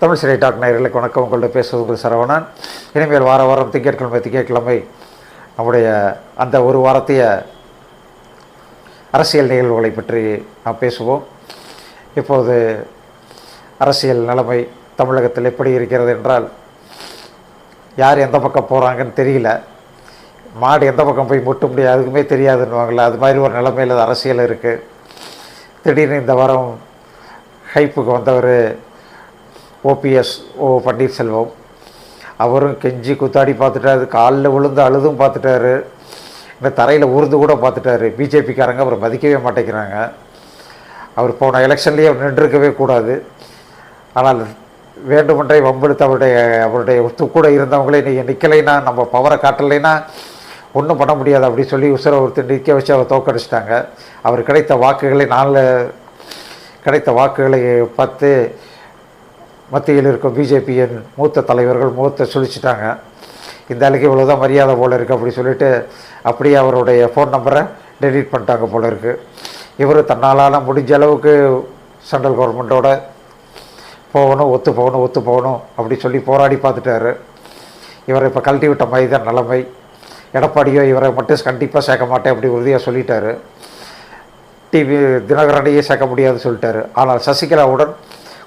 தமிழ் சிறை டாக் நேயர்களுக்கு வணக்கம். உங்கள்கிட்ட பேசுவது உங்கள் சரவணன். இனிமேல் வார வாரம் திங்கட்கிழமை திங்கட்கிழமை நம்முடைய அந்த ஒரு வாரத்தைய அரசியல் நிகழ்வுகளை பற்றி நாம் பேசுவோம். இப்போது அரசியல் நிலைமை தமிழகத்தில் எப்படி இருக்கிறது என்றால் யார் எந்த பக்கம் போகிறாங்கன்னு தெரியல. மாடு எந்த பக்கம் போய் முட்ட முடியாது அதுக்குமே தெரியாதுன்னுவாங்களே அது மாதிரி ஒரு நிலைமையில் அது அரசியல் இருக்குது திடீர்னு இந்த வாரம் ஹைப்புக்கு வந்தவர் ஓபிஎஸ் ஓ பன்னீர்செல்வம். அவரும் கெஞ்சி குத்தாடி பார்த்துட்டாரு காலில் விழுந்து அழுதும் பார்த்துட்டாரு. இப்போ தரையில் உருந்து கூட பார்த்துட்டாரு. பிஜேபிக்காரங்க அவரை மதிக்கவே மாட்டேங்கிறாங்க. அவர் போன எலெக்ஷன்லேயே அவர் நின்றுருக்கவே கூடாது. ஆனால் வேண்டுமென்றே வம்பெடுத்து அவருடைய அவருடைய ஒத்து கூட இருந்தவங்களே நீங்கள் நிற்கலைன்னா நம்ம பவரை காட்டலைன்னா ஒன்றும் பண்ண முடியாது அப்படி சொல்லி உசுரை ஒருத்தர் நிற்க வச்சு அவர் தோக்கடிச்சிட்டாங்க அவர் கிடைத்த வாக்குகளை நாலு கிடைத்த வாக்குகளை பார்த்து மத்தியில் இருக்கும் பிஜேபியின் மூத்த தலைவர்கள் முகத்தை சுழிச்சிட்டாங்க. இந்த ஆளுக்கு இவ்வளோதான் மரியாதை போல் இருக்குது அப்படி சொல்லிட்டு அப்படியே அவருடைய ஃபோன் நம்பரை டெலீட் பண்ணிட்டாங்க போல் இருக்குது இவர் தன்னாலான முடிஞ்ச அளவுக்கு சென்ட்ரல் கவர்மெண்ட்டோட போகணும் ஒத்து போகணும் ஒத்து போகணும் அப்படி சொல்லி போராடி பார்த்துட்டாரு. இவரை இப்போ கழட்டி விட்ட மாதிரி தான் நிலைமை. எடப்பாடியோ இவரை மட்டும் கண்டிப்பாக சேர்க்க மாட்டேன் அப்படி உறுதியாக சொல்லிட்டாரு. டிவி தினகரனையே சேர்க்க முடியாதுன்னு சொல்லிட்டாரு. ஆனால் சசிகலாவுடன்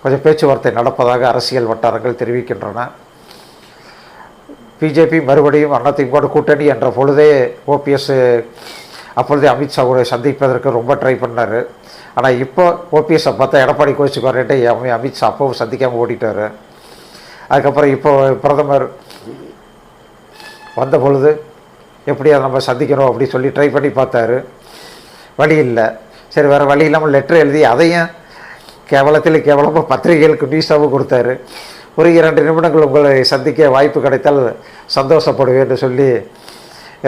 கொஞ்சம் பேச்சுவார்த்தை நடப்பதாக அரசியல் வட்டாரங்கள் தெரிவிக்கின்றன. பிஜேபி மறுபடியும் அதிமுக கூட்டணி என்ற பொழுதே ஓபிஎஸ் அப்பொழுதே அமித்ஷாவோட சந்திப்பதற்கு ரொம்ப ட்ரை பண்ணார். ஆனால் இப்போ ஓபிஎஸ்ஸை பார்த்தா எடப்பாடி கோச்சுக்கு அமித்ஷா அப்பவும் சந்திக்காமல் ஓடிட்டார். அதுக்கப்புறம் இப்போ பிரதமர் வந்த பொழுது எப்படி அதை நம்ம சந்திக்கிறோம் அப்படி சொல்லி ட்ரை பண்ணி பார்த்தாரு. வழி இல்லை. சரி வேறு வழி இல்லாமல் லெட்டர் எழுதி அதையும் கேவலத்தில் கேவலமாக பத்திரிகைகளுக்கு நியூஸாகவும் கொடுத்தாரு. ஒரு இரண்டு நிமிடங்கள் உங்களை சந்திக்க வாய்ப்பு கிடைத்தால் சந்தோஷப்படுவேன்னு சொல்லி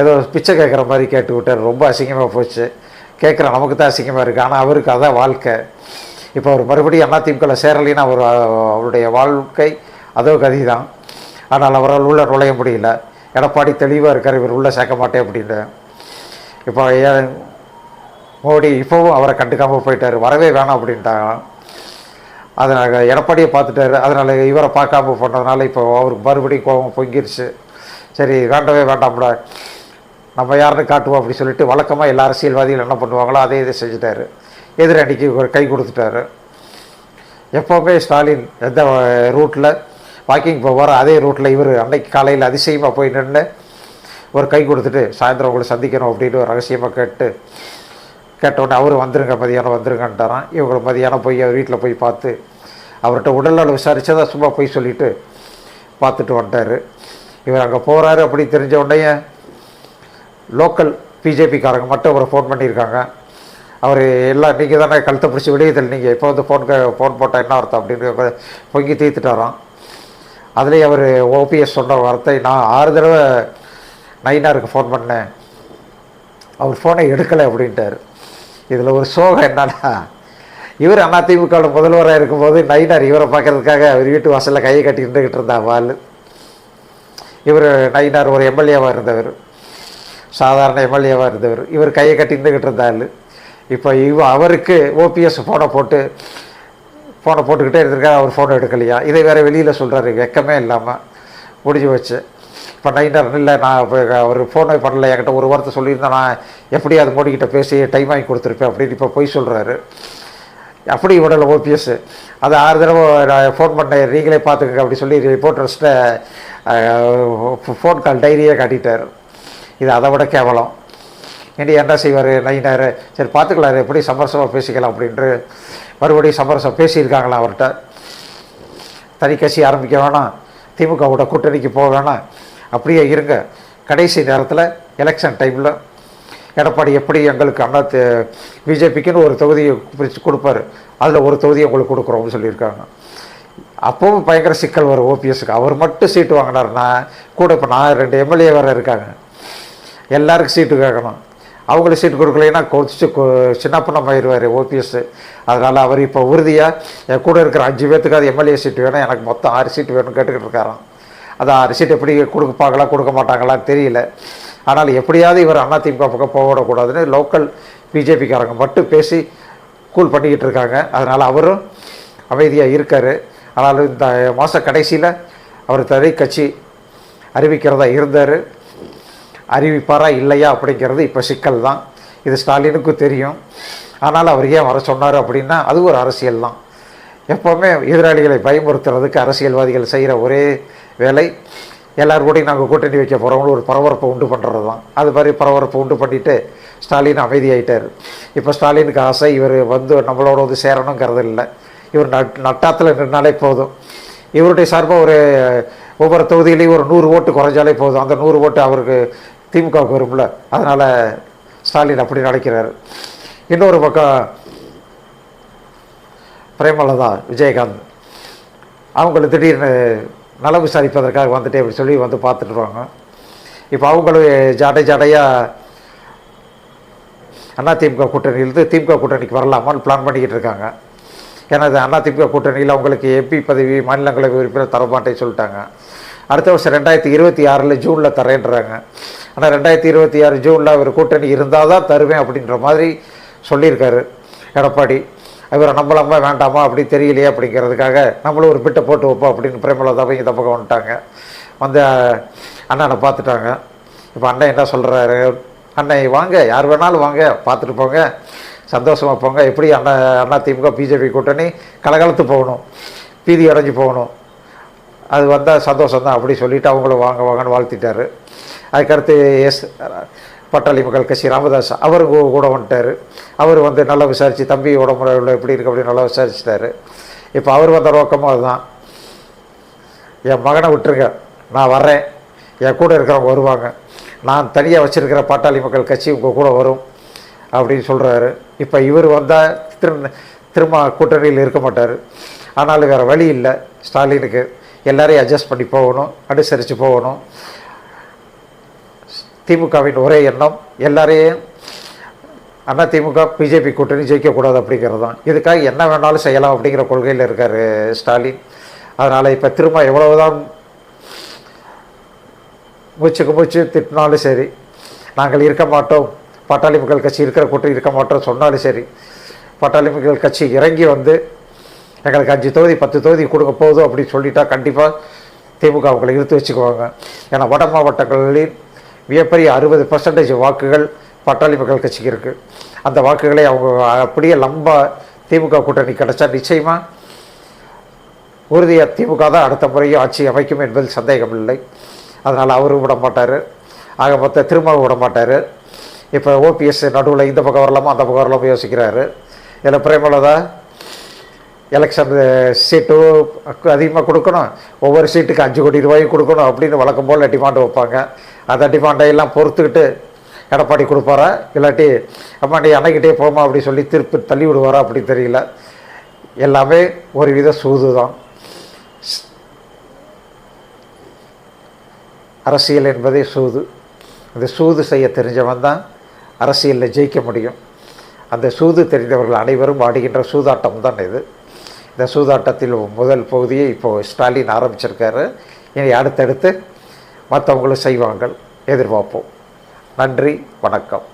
ஏதோ பிச்சை கேட்குற மாதிரி கேட்டு விட்டார். ரொம்ப அசிங்கமாக போச்சு. கேட்குற நமக்கு தான் அசிங்கமாக இருக்குது ஆனால் அவருக்கு அதான் வாழ்க்கை. இப்போ அவர் மறுபடியும் அதிமுகவில் சேரலைன்னா அவர் அவருடைய வாழ்க்கை அதோ கதி தான் ஆனால் அவரால் உள்ளே நுழைய முடியல. எடப்பாடி தெளிவாக இருக்கார். இவர் உள்ளே சேர்க்க மாட்டேன் அப்படின்னு இப்போ ஏன் மோடி இப்போவும் அவரை கண்டுக்காமல் போயிட்டார். வரவே வேணாம் அப்படின்ட்டாங்க. அதனால் எடப்பாடியை பார்த்துட்டாரு. அதனால் இவரை பார்க்காம போனதுனால இப்போ அவருக்கு மறுபடியும் கோபம் பொங்கிருச்சு. சரி வேண்டவே வேண்டாம்டா நம்ம யாருன்னு காட்டுவோம் அப்படி சொல்லிட்டு வழக்கமாக எல்லா அரசியல்வாதிகள் என்ன பண்ணுவாங்களோ அதே இதை செஞ்சுட்டாரு. எதிரணிக்கு ஒரு கை கொடுத்துட்டாரு. எப்போவுமே ஸ்டாலின் எந்த ரூட்டில் வாக்கிங் போவார் அதே ரூட்டில் இவர் அன்னைக்கு காலையில் அதிசயமாக போய் நின்று ஒரு கை கொடுத்துட்டு சாயந்தரம் உங்களை சந்திக்கணும் அப்படின்னு ஒரு ரகசியமாக கேட்டு கேட்டவுடனே அவர் வந்துருங்க மதியானம் வந்துருங்கன்ட்டாரான் இவங்களை மதியானம் போய் அவர் வீட்டில் போய் பார்த்து அவர்கிட்ட உடல்நல விசாரித்ததை சும்மா போய் சொல்லிவிட்டு பார்த்துட்டு வந்துட்டார். இவர் அங்கே போகிறாரு அப்படி தெரிஞ்ச உடனே லோக்கல் பிஜேபிக்காரங்க மட்டும் அவரை ஃபோன் பண்ணியிருக்காங்க. அவர் எல்லாம் நீங்கள் தானே கழுத்தை பிடிச்சி வெளியே நீங்கள் இப்போ வந்து ஃபோன் ஃபோன் போட்டால் என்ன அர்த்தம் அப்படின்னு பொங்கி தீர்த்துட்டாராம். அதுலேயே அவர் ஓபிஎஸ் சொன்ன வார்த்தை நான் ஆறு தடவை நைனாருக்கு ஃபோன் பண்ணேன். அவர் ஃபோனை எடுக்கலை அப்படின்ட்டார். இதில் ஒரு சோகம் என்னன்னா இவர் அதிமுகவில் முதல்வராக இருக்கும்போது நயினார் இவரை பார்க்கறதுக்காக அவர் வீட்டு வாசலில் கையை கட்டி நின்றுக்கிட்டு இருந்தா வால் இவர் நயினார் ஒரு எம்எல்ஏவாக இருந்தவர். சாதாரண எம்எல்ஏவாக இருந்தவர். இவர் கையை கட்டி நின்றுக்கிட்டு இருந்தாள் இப்போ இவ அவருக்கு ஓபிஎஸ் ஃபோனை போட்டு ஃபோனை போட்டுக்கிட்டே இருந்திருக்காரு அவர் ஃபோனை எடுக்கலையா? இதை வேறு வெளியில் சொல்கிறாரு வெக்கமே இல்லாமல் முடிஞ்சு வச்சு இப்போ நைனர் இல்லை நான் இப்போ அவர் ஃபோனை பண்ணல என்கிட்ட ஒரு வார்த்தை சொல்லியிருந்தேன் நான் எப்படி அது மோடிக்கிட்ட பேசி டைம் வாங்கி கொடுத்துருப்பேன் அப்படின்னு இப்போ போய் சொல்கிறாரு அப்படி விடலை ஓபிஎஸ். அது ஆறு தடவை நான் ஃபோன் பண்ணேன் நீங்களே பார்த்துக்கங்க அப்படி சொல்லி ரிப்போர்ட்டர்ஸ்கிட்ட ஃபோன் கால் டைரியே காட்டிட்டார். இது அதை விட கேவலம். இனி என்ன செய்வார்? நைனார் சரி பார்த்துக்கலாம் எப்படி சமரசமாக பேசிக்கலாம் அப்படின்ட்டு மறுபடியும் சமரசம் பேசியிருக்காங்களா அவர்கிட்ட. தனி கட்சி ஆரம்பிக்க வேணாம் திமுகவோட கூட்டணிக்கு போக வேணாம். அப்படியே இருங்க. கடைசி நேரத்தில் எலெக்ஷன் டைமில் எடப்பாடி எப்படி எங்களுக்கு அண்ணா பிஜேபிக்குன்னு ஒரு தொகுதியை பிரித்து கொடுப்பாரு. அதில் ஒரு தொகுதியை உங்களுக்கு கொடுக்குறோம்னு சொல்லியிருக்காங்க. அப்போவும் பயங்கர சிக்கல் வரும் ஓபிஎஸ்க்கு. அவர் மட்டும் சீட்டு வாங்கினாருன்னா கூட இப்போ நான் ரெண்டு எம்எல்ஏ வேறு இருக்காங்க. எல்லாருக்கும் சீட்டு கேட்கணும். அவங்களுக்கு சீட்டு கொடுக்கலைன்னா கொதிச்சு சின்ன பண்ணமாயிருவார் ஓபிஎஸ். அதனால் அவர் இப்போ உறுதியாக என் கூட இருக்கிற அஞ்சு பேர்த்துக்கு அது எம்எல்ஏ சீட்டு வேணும். எனக்கு மொத்தம் ஆறு சீட்டு வேணும்னு கேட்டுக்கிட்டு இருக்காராம். அதான் ரிசிட் எப்படி கொடுப்பாங்களா கொடுக்க மாட்டாங்களான்னு தெரியல. ஆனால் எப்படியாவது இவர் அதிமுக பக்கம் போகக்கூடாதுன்னு லோக்கல் பிஜேபிக்காரங்க மட்டும் பேசி கூல் பண்ணிக்கிட்டு இருக்காங்க. அதனால் அவரும் அமைதியாக இருக்கார். ஆனாலும் இந்த மாத கடைசியில் அவர் தனி கட்சி அறிவிக்கிறதா இருந்தார். அறிவிப்பாரா இல்லையா அப்படிங்கிறது இப்போ சிக்கல் தான் இது ஸ்டாலினுக்கும் தெரியும். ஆனால் அவர் ஏன் வர சொன்னார் அப்படின்னா அது ஒரு அரசியல் தான் எப்போவுமே எதிராளிகளை பயமுறுத்துறதுக்கு அரசியல்வாதிகள் செய்கிற ஒரே வேலை. எல்லாரும் கூடயும் நாங்கள் கூட்டணி வைக்க போகிறவங்களும் ஒரு பரபரப்பை உண்டு பண்ணுறது தான் அது மாதிரி பரபரப்பை உண்டு பண்ணிவிட்டு ஸ்டாலின் அமைதியாயிட்டார். இப்போ ஸ்டாலினுக்கு ஆசை இவர் வந்து நம்மளோட வந்து சேரணுங்கிறது இல்லை இவர் நட் நட்டாத்தில் நின்னாலே போதும். இவருடைய சார்பாக ஒரு ஒவ்வொரு தொகுதியிலையும் ஒரு நூறு ஓட்டு குறைஞ்சாலே போதும். அந்த நூறு ஓட்டு அவருக்கு திமுகவுக்கு வரும்ல. அதனால் ஸ்டாலின் அப்படி நினைக்கிறாரு. இன்னொரு பக்கம் பிரேமலதா விஜயகாந்த். அவங்கள திடீர்னு நல விசாரிப்பதற்காக வந்துட்டே அப்படி சொல்லி வந்து பார்த்துட்டுருவாங்க இப்போ அவங்களும் ஜாடை ஜாடையாக அண்ணா திமுக கூட்டணியிலிருந்து திமுக கூட்டணிக்கு வரலாமான்னு பிளான் பண்ணிக்கிட்டு இருக்காங்க. ஏன்னா இது அண்ணா திமுக கூட்டணியில் அவங்களுக்கு எம்பி பதவி மாநிலங்களவை உறுப்பினர் தரமாட்டேன்னு சொல்லிட்டாங்க. அடுத்த வருஷம் ரெண்டாயிரத்தி இருபத்தி ஆறில் ஜூனில் தரேன்றாங்க. ஆனால் ரெண்டாயிரத்தி இருபத்தி ஆறு ஜூனில் அவர் கூட்டணி இருந்தால் தான் தருவேன் அப்படின்ற மாதிரி சொல்லியிருக்காரு எடப்பாடி. இவரை நம்பலாமா வேண்டாமா அப்படி தெரியலையே அப்படிங்கிறதுக்காக நம்மளும் ஒரு பிட்டை போட்டு வைப்போம் அப்படின்னு பிரேமலதாவை இந்த பக்கம் வந்துட்டாங்க வந்து அண்ணனை பார்த்துட்டாங்க. இப்போ அண்ணன் என்ன சொல்கிறாரு அண்ணன் வாங்க யார் வேணாலும் வாங்க பார்த்துட்டு போங்க. சந்தோஷமாக போங்க. எப்படி அண்ணா அண்ணா திமுக பிஜேபி கூட்டணி கலகலத்து போகணும் பீதி அடைஞ்சு போகணும். அது வந்தால் சந்தோஷம் தான் அப்படி சொல்லிவிட்டு அவங்களும் வாங்க வாங்கன்னு வாழ்த்திட்டார். அதுக்கடுத்து எஸ் பட்டாளி மக்கள் கட்சி ராமதாஸ் அவர் கூட வந்துட்டார். அவர் வந்து நல்லா விசாரித்து தம்பி உடம்புல எப்படி இருக்கு அப்படின்னு நல்லா விசாரிச்சிட்டாரு. இப்போ அவர் வந்த நோக்கமும் அதுதான். என் மகனை விட்டுருங்க நான் வர்றேன். என் கூட இருக்கிறவங்க வருவாங்க. நான் தனியாக வச்சுருக்கிற பாட்டாளி மக்கள் கட்சி உங்கள் கூட வரும் அப்படின்னு சொல்கிறாரு இப்போ இவர் வந்தால் திரு திரும்ப கூட்டணியில் இருக்க மாட்டார். ஆனாலும் வேறு வழி இல்லை. ஸ்டாலினுக்கு எல்லோரையும் அட்ஜஸ்ட் பண்ணி போகணும் அனுசரித்து போகணும். திமுகவின் ஒரே எண்ணம் எல்லாரையும் அண்ணா திமுக பிஜேபி கூட்டணி ஜெயிக்கக்கூடாது அப்படிங்கிறது தான் இதுக்காக என்ன வேணாலும் செய்யலாம் அப்படிங்கிற கொள்கையில் இருக்கார் ஸ்டாலின். அதனால் இப்போ திரும்ப எவ்வளவுதான் மூச்சுக்கு மூச்சு திட்டினாலும் சரி நாங்கள் இருக்க மாட்டோம் பட்டாளி மக்கள் கட்சி இருக்கிற கூட்டம் இருக்க மாட்டோம் சொன்னாலும் சரி பட்டாளி மக்கள் கட்சி இறங்கி வந்து எங்களுக்கு அஞ்சு தொகுதி பத்து தொகுதி கொடுக்க போதும் அப்படின்னு சொல்லிட்டா கண்டிப்பாக திமுக அவங்களை இழுத்து வச்சுக்குவாங்க. ஏன்னா வட மாவட்டங்களில் மிகப்பெரிய அறுபது பர்சன்டேஜ் வாக்குகள் பட்டாளி மக்கள் கட்சிக்கு இருக்குது அந்த வாக்குகளை அவங்க அப்படியே லம்பா திமுக கூட்டணி கிடைச்சா நிச்சயமாக உறுதியாக திமுக தான் அடுத்த முறையும் ஆட்சி அமைக்கும் என்பதில் சந்தேகம் இல்லை அதனால் அவரும் விட மாட்டார். ஆக மொத்த திரும்பவும் விட மாட்டார். இப்போ ஓபிஎஸ் நடுவில் இந்த பக்கம் வரலாமா அந்த பக்கம் வரலாமா யோசிக்கிறாரு. இதில் பிரேமலதா எலெக்ஷன் சீட்டு அதிகமாக கொடுக்கணும். ஒவ்வொரு சீட்டுக்கு அஞ்சு கோடி ரூபாயும் கொடுக்கணும் அப்படின்னு வழக்கம் போல் டிமாண்ட் வைப்பாங்க. அந்த டிமாண்டை எல்லாம் பொறுத்துக்கிட்டு எடப்பாடி கொடுப்பாரா? இல்லாட்டி அம்மா நீ அன்னைக்கிட்டே போமா அப்படி சொல்லி திருப்பி தள்ளி விடுவாரா அப்படி தெரியல. எல்லாமே ஒரு வித சூது தான் அரசியல் என்பதே சூது. அந்த சூது செய்ய தெரிஞ்சவன் தான் அரசியலில் ஜெயிக்க முடியும். அந்த சூது தெரிந்தவர்கள் அனைவரும் ஆடுகின்ற சூதாட்டம் தான் இது. இந்த சூதாட்டத்தில் முதல் பகுதியை இப்போது ஸ்டாலின் ஆரம்பிச்சிருக்காரு. இனி அடுத்தடுத்து மற்றவங்களும் செய்வாங்க எதிர்பார்ப்போம். நன்றி வணக்கம்.